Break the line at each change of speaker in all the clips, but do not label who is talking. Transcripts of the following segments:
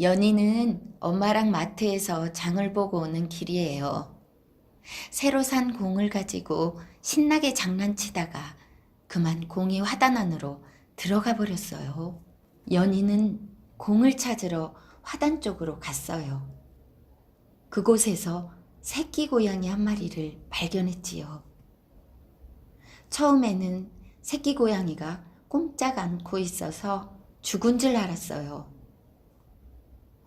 연희는 엄마랑 마트에서 장을 보고 오는 길이에요. 새로 산 공을 가지고 신나게 장난치다가 그만 공이 화단 안으로 들어가 버렸어요. 연희는 공을 찾으러 화단 쪽으로 갔어요. 그곳에서 새끼 고양이 한 마리를 발견했지요. 처음에는 새끼 고양이가 꼼짝 않고 있어서 죽은 줄 알았어요.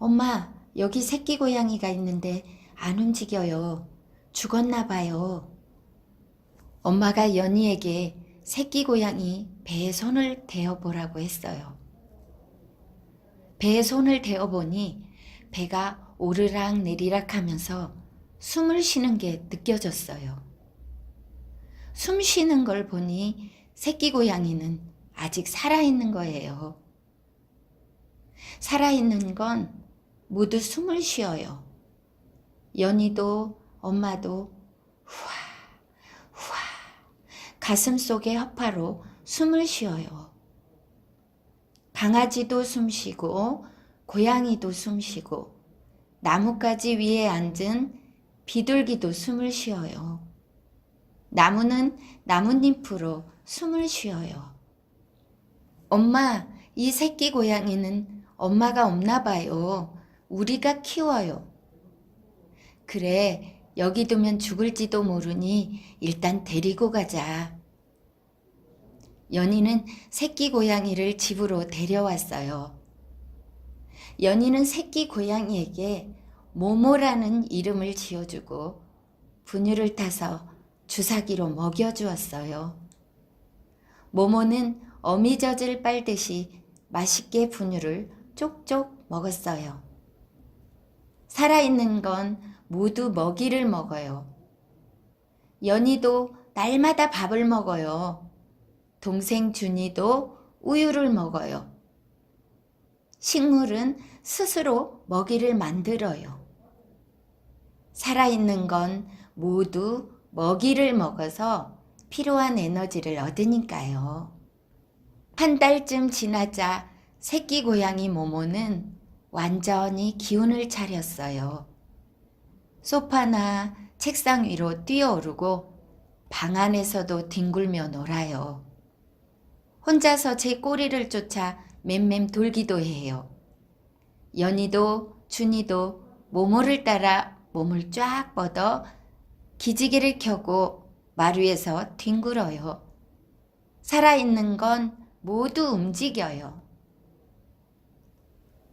엄마, 여기 새끼 고양이가 있는데 안 움직여요. 죽었나 봐요. 엄마가 연희에게 새끼 고양이 배에 손을 대어보라고 했어요. 배에 손을 대어보니 배가 오르락 내리락 하면서 숨을 쉬는 게 느껴졌어요. 숨 쉬는 걸 보니 새끼 고양이는 아직 살아있는 거예요. 살아있는 건 모두 숨을 쉬어요. 연희도 엄마도 후아, 후아, 가슴 속의 허파로 숨을 쉬어요. 강아지도 숨 쉬고, 고양이도 숨 쉬고, 나뭇가지 위에 앉은 비둘기도 숨을 쉬어요. 나무는 나뭇잎으로 숨을 쉬어요. 엄마, 이 새끼 고양이는 엄마가 없나 봐요. 우리가 키워요. 그래, 여기 두면 죽을지도 모르니 일단 데리고 가자. 연희는 새끼 고양이를 집으로 데려왔어요. 연희는 새끼 고양이에게 모모라는 이름을 지어주고 분유를 타서 주사기로 먹여주었어요. 모모는 어미 젖을 빨듯이 맛있게 분유를 쪽쪽 먹었어요. 살아있는 건 모두 먹이를 먹어요. 연희도 날마다 밥을 먹어요. 동생 준이도 우유를 먹어요. 식물은 스스로 먹이를 만들어요. 살아있는 건 모두 먹이를 먹어서 필요한 에너지를 얻으니까요. 한 달쯤 지나자 새끼 고양이 모모는 완전히 기운을 차렸어요. 소파나 책상 위로 뛰어오르고 방 안에서도 뒹굴며 놀아요. 혼자서 제 꼬리를 쫓아 맴맴 돌기도 해요. 연희도 준이도 모모를 따라 몸을 쫙 뻗어 기지개를 켜고 마루에서 뒹굴어요. 살아있는 건 모두 움직여요.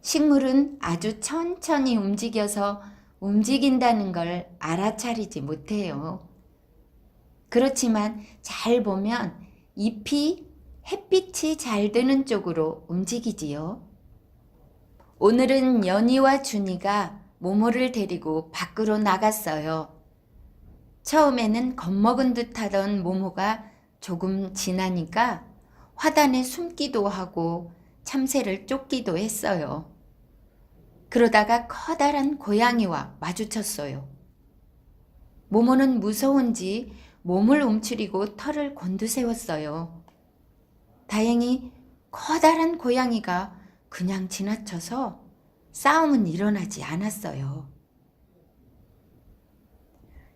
식물은 아주 천천히 움직여서 움직인다는 걸 알아차리지 못해요. 그렇지만 잘 보면 잎이 햇빛이 잘 드는 쪽으로 움직이지요. 오늘은 연희와 준이가 모모를 데리고 밖으로 나갔어요. 처음에는 겁먹은 듯 하던 모모가 조금 지나니까 화단에 숨기도 하고 참새를 쫓기도 했어요. 그러다가 커다란 고양이와 마주쳤어요. 모모는 무서운지 몸을 움츠리고 털을 곤두세웠어요. 다행히 커다란 고양이가 그냥 지나쳐서 싸움은 일어나지 않았어요.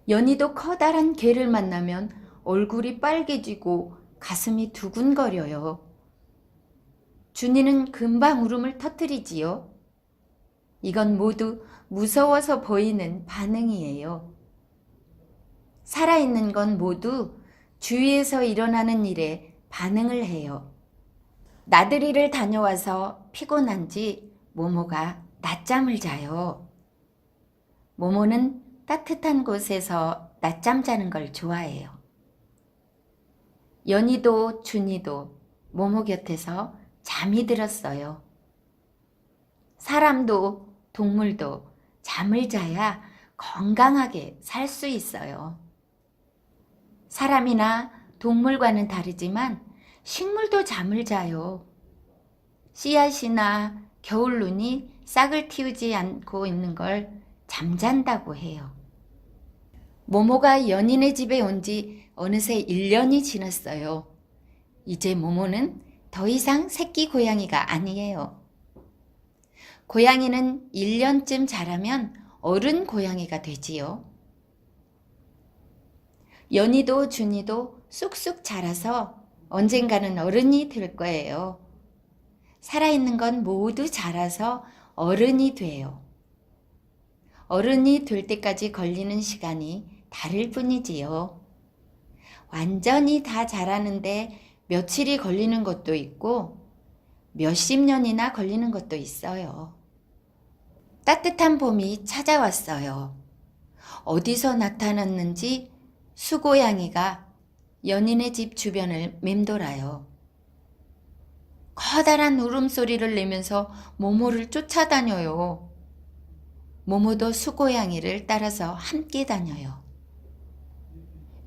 연희도 커다란 개를 만나면 얼굴이 빨개지고 가슴이 두근거려요. 준이는 금방 울음을 터뜨리지요. 이건 모두 무서워서 보이는 반응이에요. 살아있는 건 모두 주위에서 일어나는 일에 반응을 해요. 나들이를 다녀와서 피곤한지 모모가 낮잠을 자요. 모모는 따뜻한 곳에서 낮잠 자는 걸 좋아해요. 연희도 준이도 모모 곁에서 잠이 들었어요. 사람도 동물도 잠을 자야 건강하게 살 수 있어요. 사람이나 동물과는 다르지만 식물도 잠을 자요. 씨앗이나 겨울눈이 싹을 틔우지 않고 있는 걸 잠잔다고 해요. 모모가 연인의 집에 온 지 어느새 1년이 지났어요. 이제 모모는 더 이상 새끼 고양이가 아니에요. 고양이는 1년쯤 자라면 어른 고양이가 되지요. 연희도 준이도 쑥쑥 자라서 언젠가는 어른이 될 거예요. 살아있는 건 모두 자라서 어른이 돼요. 어른이 될 때까지 걸리는 시간이 다를 뿐이지요. 완전히 다 자라는데 며칠이 걸리는 것도 있고 몇십 년이나 걸리는 것도 있어요. 따뜻한 봄이 찾아왔어요. 어디서 나타났는지 수고양이가 연인의 집 주변을 맴돌아요. 커다란 울음소리를 내면서 모모를 쫓아다녀요. 모모도 수고양이를 따라서 함께 다녀요.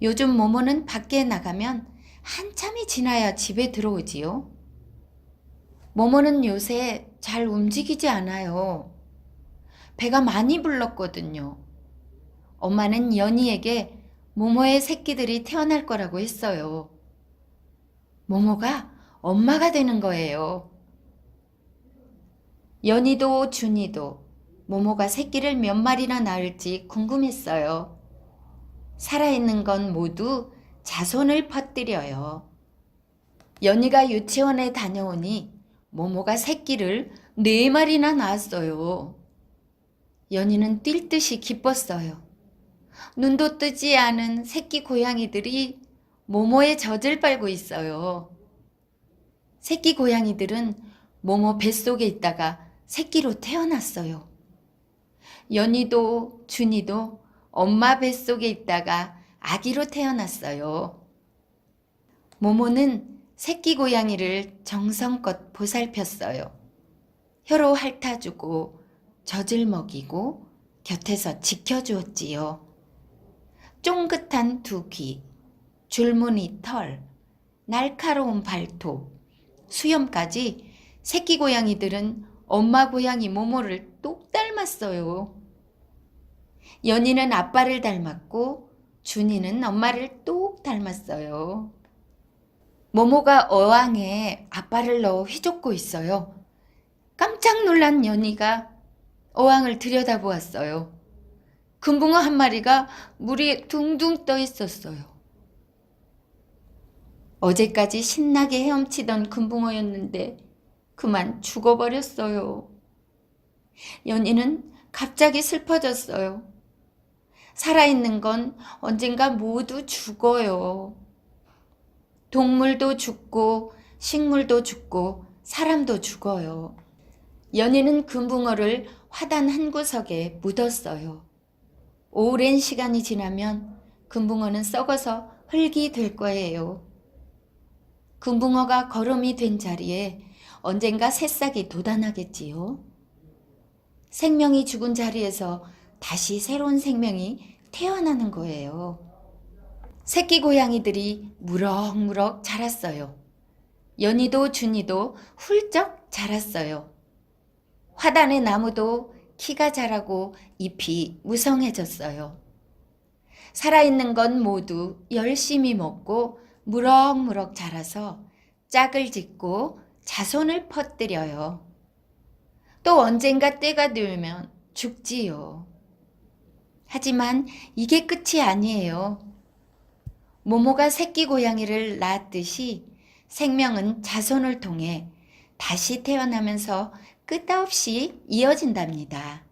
요즘 모모는 밖에 나가면 한참이 지나야 집에 들어오지요. 모모는 요새 잘 움직이지 않아요. 배가 많이 불렀거든요. 엄마는 연희에게 모모의 새끼들이 태어날 거라고 했어요. 모모가 엄마가 되는 거예요. 연희도 준이도 모모가 새끼를 몇 마리나 낳을지 궁금했어요. 살아있는 건 모두 자손을 퍼뜨려요. 연희가 유치원에 다녀오니 모모가 새끼를 네 마리나 낳았어요. 연희는 뛸 듯이 기뻤어요. 눈도 뜨지 않은 새끼 고양이들이 모모의 젖을 빨고 있어요. 새끼 고양이들은 모모 뱃속에 있다가 새끼로 태어났어요. 연희도 준이도 엄마 뱃속에 있다가 아기로 태어났어요. 모모는 새끼 고양이를 정성껏 보살폈어요. 혀로 핥아주고 젖을 먹이고 곁에서 지켜주었지요. 쫑긋한 두 귀, 줄무늬 털, 날카로운 발톱, 수염까지 새끼 고양이들은 엄마 고양이 모모를 똑 닮았어요. 연희는 아빠를 닮았고 준이는 엄마를 똑 닮았어요. 모모가 어항에 아빠를 넣어 휘젓고 있어요. 깜짝 놀란 연희가 어항을 들여다보았어요. 금붕어 한 마리가 물에 둥둥 떠 있었어요. 어제까지 신나게 헤엄치던 금붕어였는데 그만 죽어버렸어요. 연희는 갑자기 슬퍼졌어요. 살아있는 건 언젠가 모두 죽어요. 동물도 죽고 식물도 죽고 사람도 죽어요. 연희는 금붕어를 화단 한 구석에 묻었어요. 오랜 시간이 지나면 금붕어는 썩어서 흙이 될 거예요. 금붕어가 거름이 된 자리에 언젠가 새싹이 돋아나겠지요. 생명이 죽은 자리에서 다시 새로운 생명이 태어나는 거예요. 새끼 고양이들이 무럭무럭 자랐어요. 연희도 준이도 훌쩍 자랐어요. 화단의 나무도 키가 자라고 잎이 무성해졌어요. 살아있는 건 모두 열심히 먹고 무럭무럭 자라서 짝을 짓고 자손을 퍼뜨려요. 또 언젠가 때가 되면 죽지요. 하지만 이게 끝이 아니에요. 모모가 새끼 고양이를 낳았듯이 생명은 자손을 통해 다시 태어나면서 끝없이 이어진답니다.